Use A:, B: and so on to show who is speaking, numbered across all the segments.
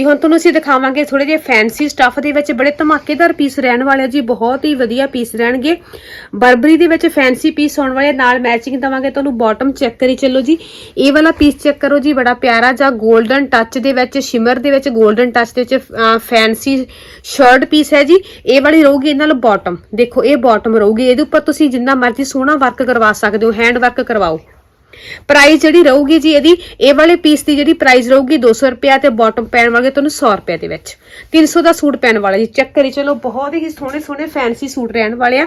A: ਜੀ ਹੁਣ ਤੁਹਾਨੂੰ ਅਸੀਂ ਦਿਖਾਵਾਂਗੇ ਥੋੜੇ ਜਿਹੇ ਫੈਂਸੀ ਸਟੱਫ ਦੇ ਵਿੱਚ, ਬੜੇ ਧਮਾਕੇਦਾਰ ਪੀਸ ਰਹਿਣ ਵਾਲੇ ਜੀ, ਬਹੁਤ ਹੀ ਵਧੀਆ ਪੀਸ ਰਹਿਣਗੇ। ਬਰਬਰੀ ਦੇ ਵਿੱਚ ਫੈਂਸੀ ਪੀਸ ਹੋਣ ਵਾਲੇ, ਨਾਲ ਮੈਚਿੰਗ ਦਵਾਂਗੇ ਤੁਹਾਨੂੰ ਬਾਟਮ ਚੈੱਕ ਕਰੀ ਚੱਲੋ ਜੀ। ਇਹ ਵਾਲਾ ਪੀਸ ਚੈੱਕ ਕਰੋ ਜੀ, ਬੜਾ ਪਿਆਰਾ ਜਾਂ 골ਡਨ ਟੱਚ ਦੇ ਵਿੱਚ ਸ਼ਿਮਰ ਦੇ ਵਿੱਚ 골ਡਨ ਟੱਚ ਦੇ ਵਿੱਚ ਫੈਂਸੀ ਸ਼ਰਟ ਪੀਸ ਹੈ ਜੀ। ਇਹ ਵਾਲੀ ਰਹੂਗੀ ਇਹਨਾਂ ਨਾਲ ਬਾਟਮ ਦੇਖੋ, ਇਹ ਬਾਟਮ ਰਹੂਗੀ। ਇਹਦੇ ਉੱਪਰ ਤੁਸੀਂ ਜਿੰਨਾ ਮਰਜ਼ੀ ਸੋਹਣਾ ਵਰਕ ਕਰਵਾ ਸਕਦੇ ਹੋ ਹੈਂਡ ਵਰਕ ਕਰਵਾਓ। ਪ੍ਰਾਈਸ ਜਿਹੜੀ ਰਹੂਗੀ ਜੀ ਇਹਦੀ, ਇਹ ਵਾਲੇ ਪੀਸ ਦੀ ਜਿਹੜੀ ਪ੍ਰਾਈਸ ਰਹੂਗੀ 200 ਰੁਪਿਆ ਤੇ ਬਾਟਮ ਪੈਣ ਵਾਲੇ ਤੁਹਾਨੂੰ 100 ਰੁਪਏ ਦੇ ਵਿੱਚ। 300 ਦਾ ਸੂਟ ਪੈਣ ਵਾਲਾ ਜੀ। ਚੈੱਕ ਕਰੀ, ਚਲੋ ਬਹੁਤ ਹੀ ਸੋਹਣੇ ਸੋਹਣੇ ਫੈਂਸੀ ਸੂਟ ਰਹਿਣ ਵਾਲੇ ਆ।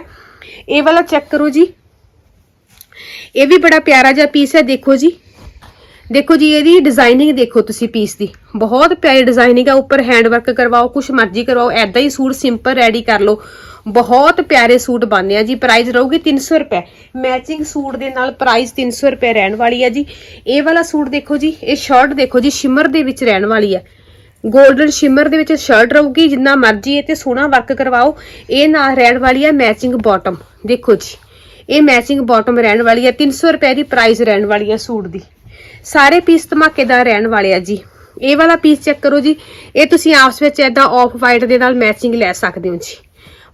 A: ਇਹ ਵਾਲਾ ਚੈੱਕ ਕਰੋ ਜੀ। ਇਹ ਵੀ ਬੜਾ ਪਿਆਰਾ ਜਿਹਾ ਪੀਸ ਹੈ, ਦੇਖੋ ਜੀ। ਦੇਖੋ ਜੀ, ਇਹਦੀ ਡਿਜ਼ਾਈਨਿੰਗ ਦੇਖੋ ਤੁਸੀਂ ਪੀਸ ਦੀ। ਬਹੁਤ ਪਿਆਰੀ ਡਿਜ਼ਾਈਨਿੰਗ ਆ, ਉੱਪਰ ਹੈਂਡ ਵਰਕ ਕਰਵਾਓ, ਕੁਛ ਮਰਜ਼ੀ ਕਰਵਾਓ ਐਦਾਂ ਹੀ ਸੂਟ ਸਿੰਪਲ ਰੈਡੀ ਕਰ ਲਓ। ਬਹੁਤ ਪਿਆਰੇ ਸੂਟ ਬਣਨੇ ਆ ਜੀ ਪ੍ਰਾਈਸ ਰਹੂਗੀ 300 ਰੁਪਏ। ਮੈਚਿੰਗ ਸੂਟ ਦੇ ਨਾਲ ਪ੍ਰਾਈਸ 300 ਰੁਪਏ ਰਹਿਣ ਵਾਲੀ ਆ ਜੀ। ਇਹ ਵਾਲਾ ਸੂਟ ਦੇਖੋ ਜੀ, ਇਹ ਸ਼ਰਟ ਦੇਖੋ ਜੀ ਸ਼ਿਮਰ ਦੇ ਵਿੱਚ ਰਹਿਣ ਵਾਲੀ ਹੈ ਗੋਲਡਨ ਸ਼ਿਮਰ ਦੇ ਵਿੱਚ ਸ਼ਰਟ ਰਹੂਗੀ, ਜਿੰਨਾ ਮਰਜ਼ੀ ਇਹ ਤੇ ਸੋਹਣਾ ਵਰਕ ਕਰਵਾਓ। ਇਹ ਨਾਲ ਰਹਿਣ ਵਾਲੀ ਹੈ ਮੈਚਿੰਗ ਬਾਟਮ ਦੇਖੋ ਜੀ, ਇਹ ਮੈਚਿੰਗ ਬਾਟਮ ਰਹਿਣ ਵਾਲੀ ਹੈ 300 ਰੁਪਏ ਦੀ ਪ੍ਰਾਈਸ ਰਹਿਣ ਵਾਲੀ ਹੈ ਸੂਟ ਦੀ। ਸਾਰੇ ਪੀਸ ਧਮਾਕੇਦਾਰ ਰਹਿਣ ਵਾਲੇ ਆ ਜੀ। ਇਹ ਵਾਲਾ ਪੀਸ ਚੈੱਕ ਕਰੋ ਜੀ, ਇਹ ਤੁਸੀਂ ਆਪਸ ਵਿੱਚ ਐਦਾਂ ਆਫ ਵਾਈਟ ਦੇ ਨਾਲ ਮੈਚਿੰਗ ਲੈ ਸਕਦੇ ਹੋ ਜੀ।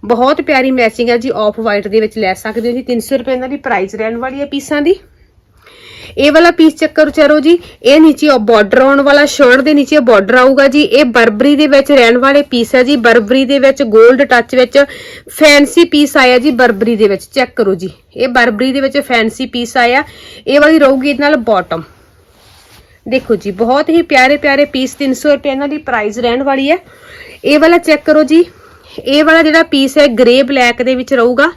A: ਬਹੁਤ ਪਿਆਰੀ ਮੈਚਿੰਗ ਹੈ ਜੀ ਆਫ ਵਾਈਟ ਦੇ ਵਿੱਚ ਲੈ ਸਕਦੇ ਹੋ ਜੀ 300 ਰੁਪਏ ਇਹਨਾਂ ਦੀ ਪ੍ਰਾਈਸ ਰਹਿਣ ਵਾਲੀ ਹੈ ਪੀਸਾਂ ਦੀ। ਇਹ ਵਾਲਾ ਪੀਸ ਚੈੱਕ ਕਰੋ ਚਰੋ ਜੀ, ਇਹ ਨੀਚੇ ਬਾਰਡਰ ਆਉਣ ਵਾਲਾ ਸ਼ਰਟ ਦੇ ਨੀਚੇ ਬਾਰਡਰ ਆਊਗਾ ਜੀ, ਇਹ ਬਰਬਰੀ ਦੇ ਵਿੱਚ ਰਹਿਣ ਵਾਲੇ ਪੀਸ ਹੈ ਜੀ ਬਰਬਰੀ ਦੇ ਵਿੱਚ 골ਡ ਟੱਚ ਵਿੱਚ ਫੈਂਸੀ ਪੀਸ ਆਇਆ ਜੀ ਬਰਬਰੀ ਦੇ ਵਿੱਚ ਚੈੱਕ ਕਰੋ ਜੀ। ਇਹ ਬਰਬਰੀ ਦੇ ਵਿੱਚ ਫੈਂਸੀ ਪੀਸ ਆਇਆ, ਇਹ ਵਾਲੀ ਰਹੂਗੀ ਇਹਦੇ ਨਾਲ ਬਾਟਮ ਦੇਖੋ ਜੀ, ਬਹੁਤ ਹੀ ਪਿਆਰੇ ਪਿਆਰੇ ਪੀਸ 300 ਰੁਪਏ ਇਹਨਾਂ ਦੀ ਪ੍ਰਾਈਸ ਰਹਿਣ ਵਾਲੀ ਹੈ। ਇਹ ਵਾਲਾ ਚੈੱਕ ਕਰੋ ਜੀ ਇਹ ਵਾਲਾ ਜਿਹੜਾ ਪੀਸ ਹੈ ਗ੍ਰੇ ਬਲੈਕ ਦੇ ਵਿੱਚ ਰਹੂਗਾ।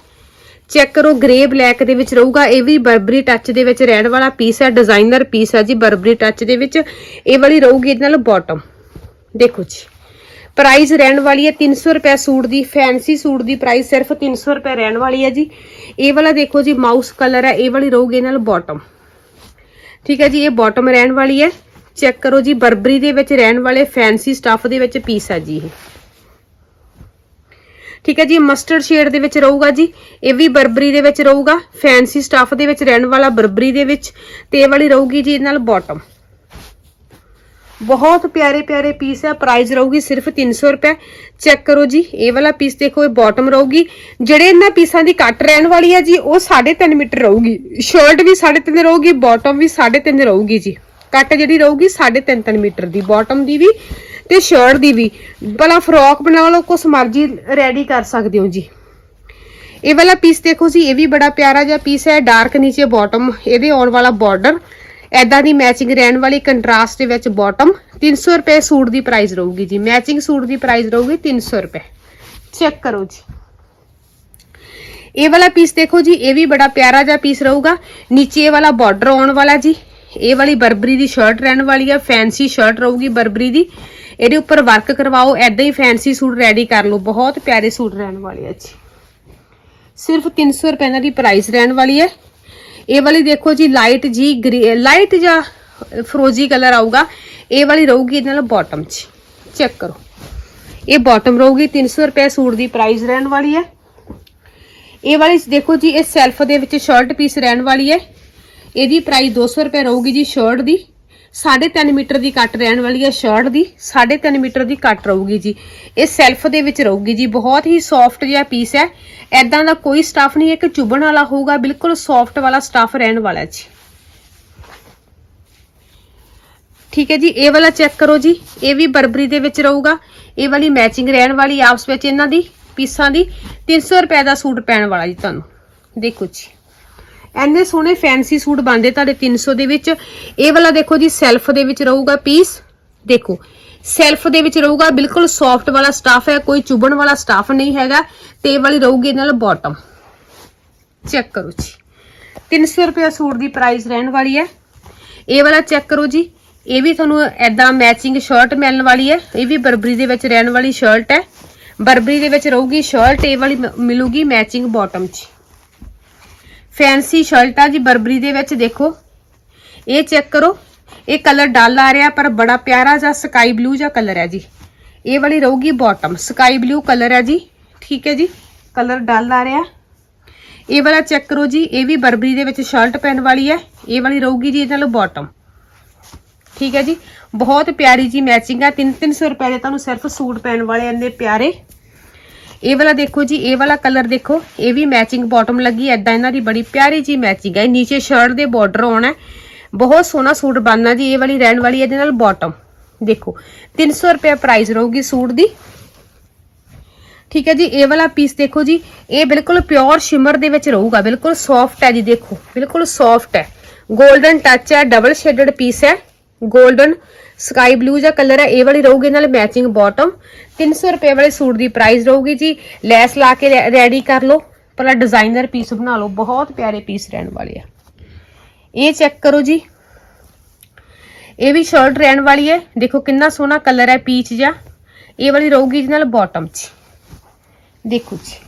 A: ਚੈੱਕ ਕਰੋ ਗ੍ਰੇ ਬਲੈਕ ਦੇ ਵਿੱਚ ਰਹੂਗਾ। ਇਹ ਵੀ ਬਰਬਰੀ ਟੱਚ ਦੇ ਵਿੱਚ ਰਹਿਣ ਵਾਲਾ ਪੀਸ ਹੈ ਡਿਜ਼ਾਈਨਰ ਪੀਸ ਹੈ ਜੀ ਬਰਬਰੀ ਟੱਚ ਦੇ ਵਿੱਚ। ਇਹ ਵਾਲੀ ਰਹੂਗੀ ਇਹਦੇ ਨਾਲ ਬਾਟਮ ਦੇਖੋ ਜੀ। ਪ੍ਰਾਈਸ ਰਹਿਣ ਵਾਲੀ ਹੈ 300 ਰੁਪਏ ਸੂਟ ਦੀ ਫੈਂਸੀ ਸੂਟ ਦੀ ਪ੍ਰਾਈਸ ਸਿਰਫ 300 ਰੁਪਏ ਰਹਿਣ ਵਾਲੀ ਹੈ ਜੀ। ਇਹ ਵਾਲਾ ਦੇਖੋ ਜੀ ਮਾਊਸ ਕਲਰ ਹੈ, ਇਹ ਵਾਲੀ ਰਹੂਗੀ ਇਹਦੇ ਨਾਲ ਬਾਟਮ ਠੀਕ ਹੈ ਜੀ, ਇਹ ਬਾਟਮ ਰਹਿਣ ਵਾਲੀ ਹੈ। ਚੈੱਕ ਕਰੋ ਜੀ ਬਰਬਰੀ ਦੇ ਵਿੱਚ ਰਹਿਣ ਵਾਲੇ ਫੈਂਸੀ ਸਟੱਫ ਦੇ ਵਿੱਚ ਪੀਸ ਹੈ ਜੀ ਇਹ। ਠੀਕ ਹੈ ਜੀ ਮਸਟਰਡ ਸ਼ੇਡ ਦੇ ਵਿੱਚ ਰਹੂਗਾ ਜੀ, ਇਹ ਵੀ ਬਰਬਰੀ ਦੇ ਵਿੱਚ ਰਹੂਗਾ ਫੈਂਸੀ ਸਟੱਫ ਦੇ ਵਿੱਚ, ਰਹਿਣ ਵਾਲਾ ਬਰਬਰੀ ਦੇ ਵਿੱਚ, ਤੇ ਇਹ ਵਾਲੀ ਰਹੂਗੀ ਜੀ ਇਹਦੇ ਨਾਲ ਬਾਟਮ ਬਹੁਤ ਪਿਆਰੇ ਪਿਆਰੇ ਪੀਸ ਹੈ ਪ੍ਰਾਈਸ ਰਹੂਗੀ ਸਿਰਫ 300 ਰੁਪਏ। ਚੈੱਕ ਕਰੋ ਜੀ, ਇਹ ਵਾਲਾ ਪੀਸ ਦੇਖੋ, ਇਹ ਬਾਟਮ ਰਹੂਗੀ। ਜਿਹੜੇ ਇਹਨਾਂ ਪੀਸਾਂ ਦੀ ਕੱਟ ਰਹਿਣ ਵਾਲੀ ਹੈ ਜੀ, ਉਹ 3.5 ਮੀਟਰ ਰਹੂਗੀ। ਸ਼ਰਟ ਵੀ 3.5 ਰਹੂਗੀ ਬਾਟਮ ਵੀ 3.5 ਰਹੂਗੀ ਜੀ। ਕੱਟ ਜਿਹੜੀ ਰਹੂਗੀ 3.5 ਮੀਟਰ ਦੀ ਬਾਟਮ ਦੀ ਵੀ। ਤੇ ਸ਼ਰਟ ਦੀ ਵੀ। ਭਲਾ ਫਰੋਕ ਬਣਾ ਲਓ, ਕੁਛ ਮਰਜ਼ੀ ਰੈਡੀ ਕਰ ਸਕਦੇ ਹੋ ਜੀ। ਇਹ ਵਾਲਾ ਪੀਸ ਦੇਖੋ ਜੀ, ਇਹ ਵੀ ਬੜਾ ਪਿਆਰਾ ਜਿਹਾ ਪੀਸ ਹੈ ਡਾਰਕ ਨੀਚੇ ਬਾਟਮ ਇਹਦੇ ਆਉਣ ਵਾਲਾ ਬਾਰਡਰ ਐਦਾਂ ਦੀ ਮੈਚਿੰਗ ਰਹਿਣ ਵਾਲੀ ਕੰਟਰਾਸਟ ਦੇ ਵਿੱਚ ਬਾਟਮ 300 ਰੁਪਏ ਸੂਟ ਦੀ ਪ੍ਰਾਈਸ ਰਹੂਗੀ ਜੀ। ਮੈਚਿੰਗ ਸੂਟ ਦੀ ਪ੍ਰਾਈਸ ਰਹੂਗੀ 300 ਰੁਪਏ। ਚੈੱਕ ਕਰੋ ਜੀ। ਇਹ ਵਾਲਾ ਪੀਸ ਦੇਖੋ ਜੀ, ਇਹ ਵੀ ਬੜਾ ਪਿਆਰਾ ਜਿਹਾ ਪੀਸ ਰਹੂਗਾ। ਨੀਚੇ ਇਹ ਵਾਲਾ ਬਾਰਡਰ ਆਉਣ ਵਾਲਾ ਜੀ। ਇਹ ਵਾਲੀ ਬਰਬਰੀ ਦੀ ਸ਼ਰਟ ਰਹਿਣ ਵਾਲੀ ਹੈ ਫੈਂਸੀ ਸ਼ਰਟ ਰਹੂਗੀ ਬਰਬਰੀ ਦੀ। ਇਹਦੇ ਉੱਪਰ ਵਰਕ ਕਰਵਾਓ ਐਦਾਂ ਹੀ ਫੈਂਸੀ ਸੂਟ ਰੈਡੀ ਕਰ ਲਓ। ਬਹੁਤ ਪਿਆਰੇ ਸੂਟ ਰਹਿਣ ਵਾਲੇ ਆ ਜੀ। ਸਿਰਫ 300 ਰੁਪਏ ਇਹਨਾਂ ਦੀ ਪ੍ਰਾਈਸ ਰਹਿਣ ਵਾਲੀ ਹੈ। ਇਹ ਵਾਲੀ ਦੇਖੋ ਜੀ ਲਾਈਟ ਜੀ ਲਾਈਟ ਜਾਂ ਫਰੋਜ਼ੀ ਕਲਰ ਆਊਗਾ, ਇਹ ਵਾਲੀ ਰਹੂਗੀ ਇਹਦੇ ਨਾਲ ਬਾਟਮ 'ਚ। ਚੈੱਕ ਕਰੋ। ਇਹ ਬਾਟਮ ਰਹੂਗੀ 300 ਰੁਪਏ ਸੂਟ ਦੀ ਪ੍ਰਾਈਸ ਰਹਿਣ ਵਾਲੀ ਹੈ। ਇਹ ਵਾਲੀ ਦੇਖੋ ਜੀ, ਇਹ ਸੈਲਫ ਦੇ ਵਿੱਚ ਸ਼ਰਟ ਪੀਸ ਰਹਿਣ ਵਾਲੀ ਹੈ। ਇਹਦੀ ਪ੍ਰਾਈਸ 200 ਰੁਪਏ ਰਹੂਗੀ ਜੀ ਸ਼ਰਟ ਦੀ। 3.5 ਮੀਟਰ ਦੀ ਕੱਟ ਰਹਿਣ ਵਾਲੀ ਹੈ ਸ਼ਰਟ ਦੀ 3.5 ਮੀਟਰ ਦੀ ਕੱਟ ਰਹੂਗੀ ਜੀ। ਇਹ ਸੈਲਫ ਦੇ ਵਿੱਚ ਰਹੂਗੀ ਜੀ। ਬਹੁਤ ਹੀ ਸੌਫਟ ਜਿਹਾ ਪੀਸ ਹੈ। ਐਦਾਂ ਦਾ ਕੋਈ ਸਟਫ ਨਹੀਂ ਹੈ ਕਿ ਚੁਭਣ ਵਾਲਾ ਹੋਊਗਾ, ਬਿਲਕੁਲ ਸੌਫਟ ਵਾਲਾ ਸਟਫ ਰਹਿਣ ਵਾਲਾ ਜੀ। ਠੀਕ ਹੈ ਜੀ, ਇਹ ਵਾਲਾ ਚੈੱਕ ਕਰੋ ਜੀ। ਇਹ ਵੀ ਬਰਬਰੀ ਦੇ ਵਿੱਚ ਰਹੂਗਾ। ਇਹ ਵਾਲੀ ਮੈਚਿੰਗ ਰਹਿਣ ਵਾਲੀ, ਆਪਸ ਵਿੱਚ ਇਹਨਾਂ ਦੀ, ਪੀਸਾਂ ਦੀ। 300 ਰੁਪਏ ਦਾ ਸੂਟ ਪੈਣ ਵਾਲਾ ਜੀ ਤੁਹਾਨੂੰ। ਦੇਖੋ ਜੀ। ਐਨੇ ਸੋਹਣੇ ਫੈਂਸੀ ਸੂਟ ਬਣਦੇ ਤੁਹਾਡੇ 300 ਦੇ ਵਿੱਚ। ਇਹ ਵਾਲਾ ਦੇਖੋ ਜੀ ਸੈਲਫ ਦੇ ਵਿੱਚ ਰਹੂਗਾ ਪੀਸ ਦੇਖੋ ਸੈਲਫ ਦੇ ਵਿੱਚ ਰਹੂਗਾ, ਬਿਲਕੁਲ ਸੌਫਟ ਵਾਲਾ ਸਟਾਫ ਹੈ, ਕੋਈ ਚੁਭਣ ਵਾਲਾ ਸਟਾਫ ਨਹੀਂ ਹੈਗਾ। ਤੇ ਇਹ ਵਾਲੀ ਰਹੂਗੀ ਇਹਦੇ ਨਾਲ ਬਾਟਮ ਚੈੱਕ ਕਰੋ ਜੀ। 300 ਰੁਪਏ ਸੂਟ ਦੀ ਪ੍ਰਾਈਸ ਰਹਿਣ ਵਾਲੀ ਹੈ। ਇਹ ਵਾਲਾ ਚੈੱਕ ਕਰੋ ਜੀ। ਇਹ ਵੀ ਤੁਹਾਨੂੰ ਐਦਾਂ ਮੈਚਿੰਗ ਸ਼ਰਟ ਮਿਲਣ ਵਾਲੀ ਹੈ। ਇਹ ਵੀ ਬਰਬਰੀ ਦੇ ਵਿੱਚ ਰਹਿਣ ਵਾਲੀ ਸ਼ਰਟ ਹੈ। ਬਰਬਰੀ ਦੇ ਵਿੱਚ ਰਹੂਗੀ ਸ਼ਰਟ ਇਹ ਵਾਲੀ ਮ- ਮਿਲੂਗੀ ਮੈਚਿੰਗ ਬਾਟਮ 'ਚ। ਫੈਂਸੀ ਸ਼ਰਟ ਆ ਜੀ ਬਰਬਰੀ ਦੇ ਵਿੱਚ ਦੇਖੋ। ਇਹ ਚੈੱਕ ਕਰੋ। ਇਹ ਕਲਰ ਡਲ ਆ ਰਿਹਾ, ਪਰ ਬੜਾ ਪਿਆਰਾ ਜਿਹਾ ਸਕਾਈ ਬਲੂ ਜਿਹਾ ਕਲਰ ਹੈ ਜੀ। ਇਹ ਵਾਲੀ ਰਹੂਗੀ ਬਾਟਮ ਸਕਾਈ ਬਲੂ ਕਲਰ ਹੈ ਜੀ। ਠੀਕ ਹੈ ਜੀ ਕਲਰ ਡਲ ਆ ਰਿਹਾ। ਇਹ ਵਾਲਾ ਚੈੱਕ ਕਰੋ ਜੀ, ਇਹ ਵੀ ਬਰਬਰੀ ਦੇ ਵਿੱਚ ਸ਼ਰਟ ਪੈਣ ਵਾਲੀ ਹੈ। ਇਹ ਵਾਲੀ ਰਹੂਗੀ ਜੀ ਇਹਨਾਂ ਨਾਲ ਬਾਟਮ ਠੀਕ ਹੈ ਜੀ, ਬਹੁਤ ਪਿਆਰੀ ਜੀ ਮੈਚਿੰਗ ਆ। 3-300 ਰੁਪਏ ਦੇ ਤੁਹਾਨੂੰ ਸਿਰਫ ਸੂਟ ਪੈਣ ਵਾਲੇ ਇੰਨੇ ਪਿਆਰੇ। ਇਹ ਵਾਲਾ ਦੇਖੋ ਜੀ, ਇਹ ਵਾਲਾ ਕਲਰ ਦੇਖੋ, ਇਹ ਵੀ ਮੈਚਿੰਗ ਬਾਟਮ ਲੱਗੀ ਐਦਾਂ ਇਹਨਾਂ ਦੀ ਬੜੀ ਪਿਆਰੀ ਜੀ ਮੈਚਿੰਗ ਹੈ। ਨੀਚੇ ਸ਼ਰਟ ਦੇ ਬਾਰਡਰ ਆਉਣਾ ਬਹੁਤ ਸੋਹਣਾ ਸੂਟ ਬਣਨਾ ਜੀ, ਇਹ ਵਾਲੀ ਰਹਿਣ ਵਾਲੀ ਇਹਦੇ ਨਾਲ ਬਾਟਮ ਦੇਖੋ 300 ਰੁਪਏ ਪ੍ਰਾਈਸ ਰਹੂਗੀ ਸੂਟ ਦੀ। ਠੀਕ ਹੈ ਜੀ, ਇਹ ਵਾਲਾ ਪੀਸ ਦੇਖੋ ਜੀ, ਇਹ ਬਿਲਕੁਲ ਪਿਓਰ ਸ਼ਿਮਰ ਦੇ ਵਿੱਚ ਰਹੂਗਾ, ਬਿਲਕੁਲ ਸੌਫਟ ਹੈ ਜੀ, ਦੇਖੋ, ਬਿਲਕੁਲ ਸੌਫਟ ਹੈ। 골ਡਨ ਟੱਚ ਹੈ ਡਬਲ ਸ਼ੇਡਡ ਪੀਸ ਹੈ 골ਡਨ ਸਕਾਈ ਬਲੂ ਜਿਹਾ ਕਲਰ ਹੈ, ਇਹ ਵਾਲੀ ਰਹੂਗੀ ਨਾਲ ਮੈਚਿੰਗ ਬਾਟਮ 300 ਰੁਪਏ ਵਾਲੇ ਸੂਟ ਦੀ ਪ੍ਰਾਈਸ ਰਹੂਗੀ ਜੀ। ਲੈਸ ਲਾ ਕੇ ਰੈਡੀ ਕਰ ਲਓ। ਪਹਿਲਾਂ ਡਿਜ਼ਾਈਨਰ ਪੀਸ ਬਣਾ ਲਓ, ਬਹੁਤ ਪਿਆਰੇ ਪੀਸ ਰਹਿਣ ਵਾਲੇ ਆ। ਇਹ ਚੈੱਕ ਕਰੋ ਜੀ। ਇਹ ਵੀ ਸ਼ਰਟ ਰਹਿਣ ਵਾਲੀ ਹੈ। ਦੇਖੋ ਕਿੰਨਾ ਸੋਹਣਾ ਕਲਰ ਹੈ ਪੀਚ ਜਿਹਾ। ਇਹ ਵਾਲੀ ਰਹੂਗੀ ਜੀ ਨਾਲ ਬਾਟਮ 'ਚ। ਦੇਖੋ ਜੀ।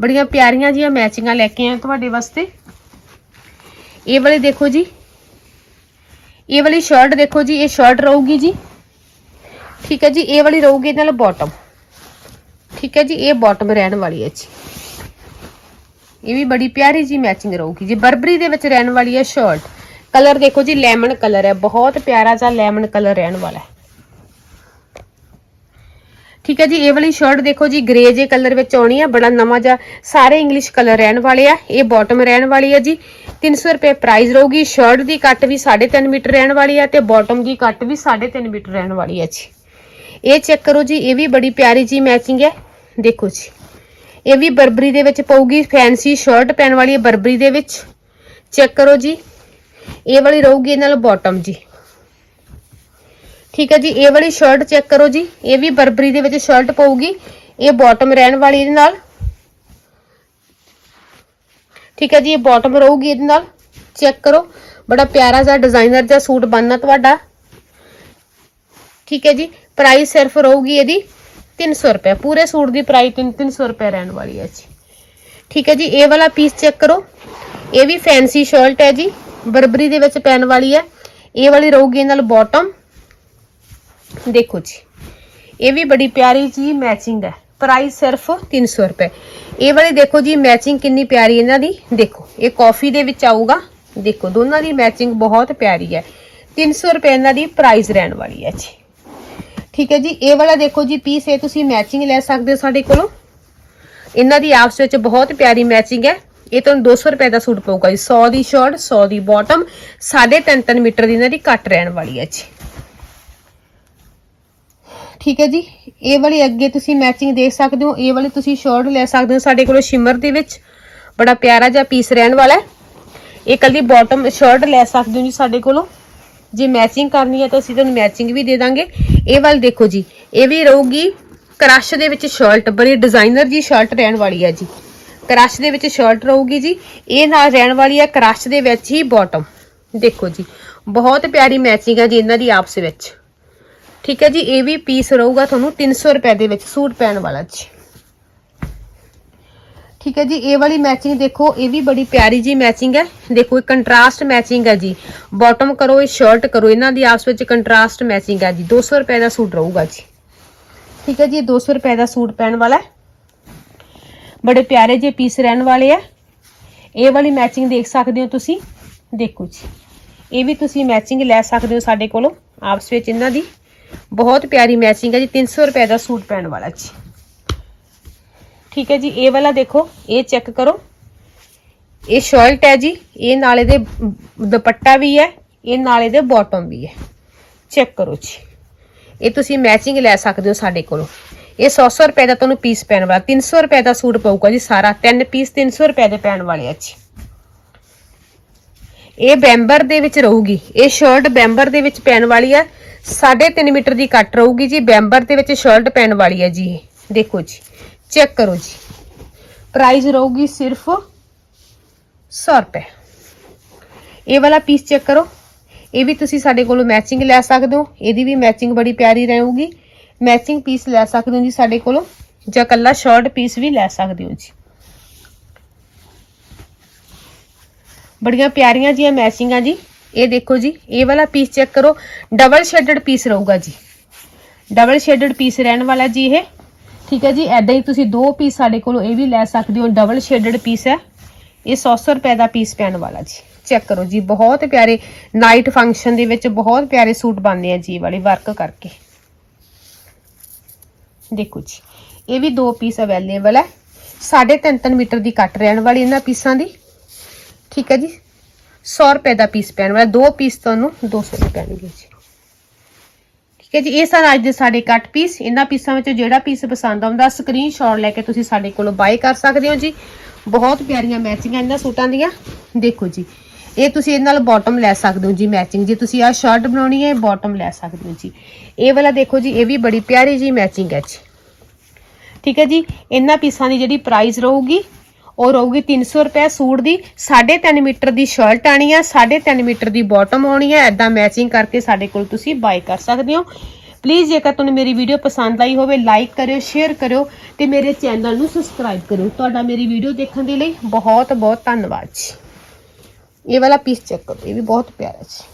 A: ਬੜੀਆਂ ਪਿਆਰੀਆਂ ਜੀਆਂ ਮੈਚਿੰਗਾਂ ਲੈ ਕੇ ਆਏ ਤੁਹਾਡੇ ਵਾਸਤੇ। ਇਹ ਵਾਲੇ ਦੇਖੋ ਜੀ। ਇਹ ਵਾਲੀ ਸ਼ਰਟ ਦੇਖੋ ਜੀ, ਇਹ ਸ਼ਰਟ ਰਹੂਗੀ ਜੀ। ਠੀਕ ਹੈ ਜੀ, ਇਹ ਵਾਲੀ ਰਹੂਗੀ ਇਹਦੇ ਨਾਲ ਬਾਟਮ ਠੀਕ ਹੈ ਜੀ, ਇਹ ਬਾਟਮ ਰਹਿਣ ਵਾਲੀ ਹੈ ਜੀ। ਇਹ ਵੀ ਬੜੀ ਪਿਆਰੀ ਜੀ ਮੈਚਿੰਗ ਰਹੂਗੀ ਜੀ। ਬਰਬਰੀ ਦੇ ਵਿੱਚ ਰਹਿਣ ਵਾਲੀ ਹੈ ਸ਼ਰਟ ਕਲਰ ਦੇਖੋ ਜੀ ਲੈਮਨ ਕਲਰ ਹੈ। ਬਹੁਤ ਪਿਆਰਾ ਜਿਹਾ ਲੈਮਨ ਕਲਰ ਰਹਿਣ ਵਾਲਾ ਹੈ। ਠੀਕ ਹੈ ਜੀ, ਇਹ ਵਾਲੀ ਸ਼ਰਟ ਦੇਖੋ ਜੀ ਗ੍ਰੇ ਜੇ ਕਲਰ ਵਿੱਚ ਆਉਣੀ ਆ, ਬੜਾ ਨਵਾਂ ਜਿਹਾ ਸਾਰੇ ਇੰਗਲਿਸ਼ ਕਲਰ ਰਹਿਣ ਵਾਲੇ ਆ, ਇਹ ਬਾਟਮ ਰਹਿਣ ਵਾਲੀ ਆ ਜੀ। 300 ਰੁਪਏ ਪ੍ਰਾਈਸ ਰਹੂਗੀ ਸ਼ਰਟ ਦੀ ਕੱਟ ਵੀ 3.5 ਮੀਟਰ ਰਹਿਣ ਵਾਲੀ ਆ ਤੇ ਬਾਟਮ ਦੀ ਕੱਟ ਵੀ 3.5 ਮੀਟਰ ਰਹਿਣ ਵਾਲੀ ਆ ਜੀ। ਇਹ ਚੈੱਕ ਕਰੋ ਜੀ, ਇਹ ਵੀ ਬੜੀ ਪਿਆਰੀ ਜੀ ਮੈਚਿੰਗ ਹੈ। ਦੇਖੋ ਜੀ, ਇਹ ਵੀ ਬਰਬਰੀ ਦੇ ਵਿੱਚ ਪਊਗੀ ਫੈਂਸੀ ਸ਼ਰਟ ਪੈਣ ਵਾਲੀ ਹੈ ਬਰਬਰੀ ਦੇ ਵਿੱਚ। ਚੈੱਕ ਕਰੋ ਜੀ, ਇਹ ਵਾਲੀ ਰਹੂਗੀ ਇਹ ਨਾਲ ਬਾਟਮ ਜੀ। ਠੀਕ ਹੈ ਜੀ, ਇਹ ਵਾਲੀ ਸ਼ਰਟ ਚੈੱਕ ਕਰੋ ਜੀ। ਇਹ ਵੀ ਬਰਬਰੀ ਦੇ ਵਿੱਚ ਸ਼ਰਟ ਪਊਗੀ। ਇਹ ਬਾਟਮ ਰਹਿਣ ਵਾਲੀ ਇਹਦੇ ਨਾਲ। ਠੀਕ ਹੈ ਜੀ, ਇਹ ਬਾਟਮ ਰਹੂਗੀ ਇਹਦੇ ਨਾਲ। ਚੈੱਕ ਕਰੋ। ਬੜਾ ਪਿਆਰਾ ਜਿਹਾ ਡਿਜ਼ਾਈਨਰ ਜਿਹਾ ਸੂਟ ਬਣਨਾ ਤੁਹਾਡਾ। ਠੀਕ ਹੈ ਜੀ ਪ੍ਰਾਈਸ ਸਿਰਫ ਰਹੂਗੀ ਇਹਦੀ 300 ਰੁਪਏ। ਪੂਰੇ ਸੂਟ ਦੀ ਪ੍ਰਾਈਸ 300 ਰੁਪਏ ਰਹਿਣ ਵਾਲੀ ਹੈ ਜੀ। ਠੀਕ ਹੈ ਜੀ, ਇਹ ਵਾਲਾ ਪੀਸ ਚੈੱਕ ਕਰੋ। ਇਹ ਵੀ ਫੈਂਸੀ ਸ਼ਰਟ ਹੈ ਜੀ। ਬਰਬਰੀ ਦੇ ਵਿੱਚ ਪੈਣ ਵਾਲੀ ਹੈ। ਇਹ ਵਾਲੀ ਰਹੂਗੀ ਇਹ ਨਾਲ ਬਾਟਮ ਦੇਖੋ ਜੀ। ਇਹ ਵੀ ਬੜੀ ਪਿਆਰੀ ਜੀ ਮੈਚਿੰਗ ਹੈ। ਪ੍ਰਾਈਸ ਸਿਰਫ 300 ਰੁਪਏ। ਇਹ ਵਾਲੇ ਦੇਖੋ ਜੀ ਮੈਚਿੰਗ ਕਿੰਨੀ ਪਿਆਰੀ ਇਹਨਾਂ ਦੀ। ਦੇਖੋ, ਇਹ ਕਾਫੀ ਦੇ ਵਿੱਚ ਆਊਗਾ। ਦੇਖੋ, ਦੋਨਾਂ ਦੀ ਮੈਚਿੰਗ ਬਹੁਤ ਪਿਆਰੀ ਹੈ। 300 ਰੁਪਏ ਇਹਨਾਂ ਦੀ ਪ੍ਰਾਈਸ ਰਹਿਣ ਵਾਲੀ ਹੈ ਜੀ। ਠੀਕ ਹੈ ਜੀ, ਇਹ ਵਾਲਾ ਦੇਖੋ ਜੀ ਪੀਸ ਇਹ ਤੁਸੀਂ ਮੈਚਿੰਗ ਲੈ ਸਕਦੇ ਹੋ ਸਾਡੇ ਕੋਲੋਂ। ਇਹਨਾਂ ਦੀ ਆਪਸ ਵਿੱਚ ਬਹੁਤ ਪਿਆਰੀ ਮੈਚਿੰਗ ਹੈ। ਇਹ ਤੁਹਾਨੂੰ 200 ਰੁਪਏ ਦਾ ਸੂਟ ਪਊਗਾ ਜੀ। 100 ਦੀ ਸ਼ਰਟ 100 ਦੀ ਬਾਟਮ 3.5 ਮੀਟਰ ਦੀ ਇਹਨਾਂ ਦੀ ਕੱਟ ਰਹਿਣ ਵਾਲੀ ਹੈ ਜੀ। ਠੀਕ ਹੈ ਜੀ। ਇਹ ਵਾਲੀ ਅੱਗੇ ਤੁਸੀਂ ਮੈਚਿੰਗ ਦੇਖ ਸਕਦੇ ਹੋ। ਇਹ ਵਾਲੀ ਤੁਸੀਂ ਸ਼ਰਟ ਲੈ ਸਕਦੇ ਹੋ ਸਾਡੇ ਕੋਲ ਸ਼ਿਮਰ ਦੇ ਵਿੱਚ। ਬੜਾ ਪਿਆਰਾ ਜਿਹਾ ਪੀਸ ਰਹਿਣ ਵਾਲਾ ਹੈ। ਇਹ ਕੱਲੀ ਬਾਟਮ ਸ਼ਰਟ ਲੈ ਸਕਦੇ ਹੋ ਜੀ ਸਾਡੇ ਕੋਲੋਂ। ਜੇ ਮੈਚਿੰਗ ਕਰਨੀ ਹੈ ਤਾਂ ਅਸੀਂ ਤੁਹਾਨੂੰ ਮੈਚਿੰਗ ਵੀ ਦੇ ਦਾਂਗੇ। ਇਹ ਵਾਲੀ ਦੇਖੋ ਜੀ, ਇਹ ਵੀ ਰਹੂਗੀ ਕ੍ਰਸ਼ ਦੇ ਵਿੱਚ ਸ਼ਰਟ ਬੜੀ ਡਿਜ਼ਾਈਨਰ ਜੀ ਸ਼ਰਟ ਰਹਿਣ ਵਾਲੀ ਹੈ ਜੀ। ਕ੍ਰਸ਼ ਦੇ ਵਿੱਚ ਸ਼ਰਟ ਰਹੂਗੀ ਜੀ। ਇਹ ਨਾਲ ਰਹਿਣ ਵਾਲੀ ਹੈ ਕ੍ਰਸ਼ ਦੇ ਵਿੱਚ ਹੀ ਬਾਟਮ ਦੇਖੋ ਜੀ, ਬਹੁਤ ਪਿਆਰੀ ਮੈਚਿੰਗ ਹੈ ਜੀ ਇਹਨਾਂ ਦੀ ਆਪਸ ਵਿੱਚ। ਠੀਕ ਹੈ ਜੀ, ਇਹ ਵੀ ਪੀਸ ਰਹੂਗਾ ਤੁਹਾਨੂੰ 300 ਰੁਪਏ ਦੇ ਵਿੱਚ, ਸੂਟ ਪੈਣ ਵਾਲਾ ਜੀ। ਠੀਕ ਹੈ ਜੀ, ਇਹ ਵਾਲੀ ਮੈਚਿੰਗ ਦੇਖੋ, ਇਹ ਵੀ ਬੜੀ ਪਿਆਰੀ ਜੀ ਮੈਚਿੰਗ ਹੈ। ਦੇਖੋ, ਇਹ ਕੰਟਰਾਸਟ ਮੈਚਿੰਗ ਹੈ ਜੀ। ਬਾਟਮ ਕਰੋ, ਇਹ ਸ਼ਰਟ ਕਰੋ, ਇਹਨਾਂ ਦੀ ਆਪਸ ਵਿੱਚ ਕੰਟਰਾਸਟ ਮੈਚਿੰਗ ਹੈ ਜੀ। 200 ਰੁਪਏ ਦਾ ਸੂਟ ਰਹੂਗਾ ਜੀ। ਠੀਕ ਹੈ ਜੀ, ਇਹ 200 ਰੁਪਏ ਦਾ ਸੂਟ ਪੈਣ ਵਾਲਾ ਹੈ। ਬੜੇ ਪਿਆਰੇ ਜੇ ਪੀਸ ਰਹਿਣ ਵਾਲੇ ਆ। ਇਹ ਵਾਲੀ ਮੈਚਿੰਗ ਦੇਖ ਸਕਦੇ ਹੋ ਤੁਸੀਂ। ਦੇਖੋ ਜੀ, ਇਹ ਵੀ ਤੁਸੀਂ ਮੈਚਿੰਗ ਲੈ ਸਕਦੇ ਹੋ ਸਾਡੇ ਕੋਲੋਂ, ਆਪਸ ਵਿੱਚ ਇਹਨਾਂ ਦੀ। ਬਹੁਤ ਪਿਆਰੀ ਮੈਚਿੰਗ ਹੈ ਜੀ 300 ਰੁਪਏ ਦਾ ਸੂਟ ਪੈਣ ਵਾਲਾ ਜੀ। ਠੀਕ ਹੈ ਜੀ, ਇਹ ਵਾਲਾ ਦੇਖੋ, ਇਹ ਚੈੱਕ ਕਰੋ। ਇਹ ਸ਼ਰਟ ਹੈ ਜੀ, ਇਹ ਨਾਲੇ ਦੇ ਦੁਪੱਟਾ ਵੀ ਹੈ, ਇਹ ਨਾਲੇ ਦੇ ਬਾਟਮ ਵੀ ਹੈ। ਚੈੱਕ ਕਰੋ ਜੀ। ਇਹ ਤੁਸੀਂ ਮੈਚਿੰਗ ਲੈ ਸਕਦੇ ਹੋ ਸਾਡੇ ਕੋਲੋਂ। ਇਹ 100 ਰੁਪਏ ਦਾ ਤੁਹਾਨੂੰ ਪੀਸ ਪੈਣ ਵਾਲਾ 300 ਰੁਪਏ ਦਾ ਸੂਟ ਪਊਗਾ ਜੀ ਸਾਰਾ, ਤਿੰਨ ਪੀਸ 300 ਰੁਪਏ ਦੇ ਪੈਣ ਵਾਲੇ ਆ ਜੀ। ਇਹ ਬੈਂਬਰ ਦੇ ਵਿੱਚ ਰਹੂਗੀ, ਇਹ ਸ਼ਰਟ ਬੈਂਬਰ ਦੇ ਵਿੱਚ ਪੈਣ ਵਾਲੀ ਆ 3.5 ਮੀਟਰ ਦੀ ਕੱਟ ਰਹੂਗੀ ਜੀ। ਬੈਂਬਰ ਦੇ ਵਿੱਚ ਸ਼ਰਟ ਪੈਣ ਵਾਲੀ ਹੈ ਜੀ। ਇਹ ਦੇਖੋ ਜੀ। ਚੈੱਕ ਕਰੋ ਜੀ। ਪ੍ਰਾਈਸ ਰਹੂਗੀ ਸਿਰਫ 100 ਰੁਪਏ। ਇਹ ਵਾਲਾ ਪੀਸ ਚੈੱਕ ਕਰੋ। ਇਹ ਵੀ ਤੁਸੀਂ ਸਾਡੇ ਕੋਲੋਂ ਮੈਚਿੰਗ ਲੈ ਸਕਦੇ ਹੋ। ਇਹਦੀ ਵੀ ਮੈਚਿੰਗ ਬੜੀ ਪਿਆਰੀ ਰਹੂਗੀ। ਮੈਚਿੰਗ ਪੀਸ ਲੈ ਸਕਦੇ ਹੋ ਜੀ ਸਾਡੇ ਕੋਲੋਂ। ਜਾਂ ਕੱਲਾ ਸ਼ਰਟ ਪੀਸ ਵੀ ਲੈ ਸਕਦੇ ਹੋ ਜੀ। ਬੜੀਆਂ ਪਿਆਰੀਆਂ ਜੀਆਂ ਮੈਚਿੰਗਾਂ ਜੀ। ਇਹ ਦੇਖੋ ਜੀ, ਇਹ ਵਾਲਾ ਪੀਸ ਚੈੱਕ ਕਰੋ। ਡਬਲ ਸ਼ੇਡਡ ਪੀਸ ਰਹੂਗਾ ਜੀ। ਡਬਲ ਸ਼ੇਡਡ ਪੀਸ ਰਹਿਣ ਵਾਲਾ ਜੀ ਇਹ। ਠੀਕ ਹੈ ਜੀ ਐਦਾਂ ਹੀ ਤੁਸੀਂ ਦੋ ਪੀਸ ਸਾਡੇ ਕੋਲੋਂ ਇਹ ਵੀ ਲੈ ਸਕਦੇ ਹੋ। ਡਬਲ ਸ਼ੇਡਡ ਪੀਸ ਹੈ। ਇਹ 100 ਰੁਪਏ ਦਾ ਪੀਸ ਪੈਣ ਵਾਲਾ ਜੀ। ਚੈੱਕ ਕਰੋ ਜੀ, ਬਹੁਤ ਪਿਆਰੇ ਨਾਈਟ ਫੰਕਸ਼ਨ ਦੇ ਵਿੱਚ ਬਹੁਤ ਪਿਆਰੇ ਸੂਟ ਬਣਦੇ ਆ ਜੀ ਇਹ ਵਾਲੇ ਵਰਕ ਕਰਕੇ। ਦੇਖੋ ਜੀ, ਇਹ ਵੀ ਦੋ ਪੀਸ ਅਵੇਲੇਬਲ ਹੈ। 3.5 ਮੀਟਰ ਦੀ ਕੱਟ ਰਹਿਣ ਵਾਲੀ ਇਹਨਾਂ ਪੀਸਾਂ ਦੀ। ਠੀਕ ਹੈ ਜੀ 100 ਰੁਪਏ ਦਾ ਪੀਸ ਪੈਣ ਵਾਲਾ, ਦੋ ਪੀਸ ਤੁਹਾਨੂੰ 200 ਦੇ ਪੈਣਗੇ ਜੀ। ਠੀਕ ਹੈ ਜੀ, ਇਹ ਸਨ ਅੱਜ ਦੇ ਸਾਡੇ ਕੱਟ ਪੀਸ ਇਹਨਾਂ ਪੀਸਾਂ ਵਿੱਚੋਂ ਜਿਹੜਾ ਪੀਸ ਪਸੰਦ ਆਉਂਦਾ ਸਕਰੀਨਸ਼ਾਟ ਲੈ ਕੇ ਤੁਸੀਂ ਸਾਡੇ ਕੋਲੋਂ ਬਾਈ ਕਰ ਸਕਦੇ ਹੋ ਜੀ। ਬਹੁਤ ਪਿਆਰੀਆਂ ਮੈਚਿੰਗਾਂ ਇਹਨਾਂ ਸੂਟਾਂ ਦੀਆਂ। ਦੇਖੋ ਜੀ, ਇਹ ਤੁਸੀਂ ਇਹਦੇ ਨਾਲ ਬਾਟਮ ਲੈ ਸਕਦੇ ਹੋ ਜੀ ਮੈਚਿੰਗ ਜੇ ਤੁਸੀਂ ਆਹ ਸ਼ਰਟ ਬਣਾਉਣੀ ਹੈ ਬਾਟਮ ਲੈ ਸਕਦੇ ਹੋ ਜੀ। ਇਹ ਵਾਲਾ ਦੇਖੋ ਜੀ, ਇਹ ਵੀ ਬੜੀ ਪਿਆਰੀ ਜੀ ਮੈਚਿੰਗ ਹੈ ਜੀ। ਠੀਕ ਹੈ ਜੀ, ਇਹਨਾਂ ਪੀਸਾਂ ਦੀ ਜਿਹੜੀ ਪ੍ਰਾਈਸ ਰਹੂਗੀ ਉਹ ਰਹੂਗੀ 300 ਰੁਪਏ ਸੂਟ ਦੀ 3.5 ਮੀਟਰ ਦੀ ਸ਼ਰਟ ਆਣੀ ਆ 3.5 ਮੀਟਰ ਦੀ ਬਾਟਮ ਆਉਣੀ ਹੈ ਐਦਾਂ ਮੈਚਿੰਗ ਕਰਕੇ ਸਾਡੇ ਕੋਲ ਤੁਸੀਂ ਬਾਈ ਕਰ ਸਕਦੇ ਹੋ। ਪਲੀਜ਼ ਜੇਕਰ ਤੁਹਾਨੂੰ ਮੇਰੀ ਵੀਡੀਓ ਪਸੰਦ ਆਈ ਹੋਵੇ ਲਾਈਕ ਕਰਿਓ ਸ਼ੇਅਰ ਕਰਿਓ ਤੇ ਮੇਰੇ ਚੈਨਲ ਨੂੰ ਸਬਸਕ੍ਰਾਈਬ ਕਰਿਓ। ਤੁਹਾਡਾ ਮੇਰੀ ਵੀਡੀਓ ਦੇਖਣ ਦੇ ਲਈ ਬਹੁਤ ਬਹੁਤ ਧੰਨਵਾਦ ਜੀ। ਇਹ ਵਾਲਾ ਪੀਸ ਚੈੱਕ ਕਰੋ, ਇਹ ਵੀ ਬਹੁਤ ਪਿਆਰਾ ਜੀ।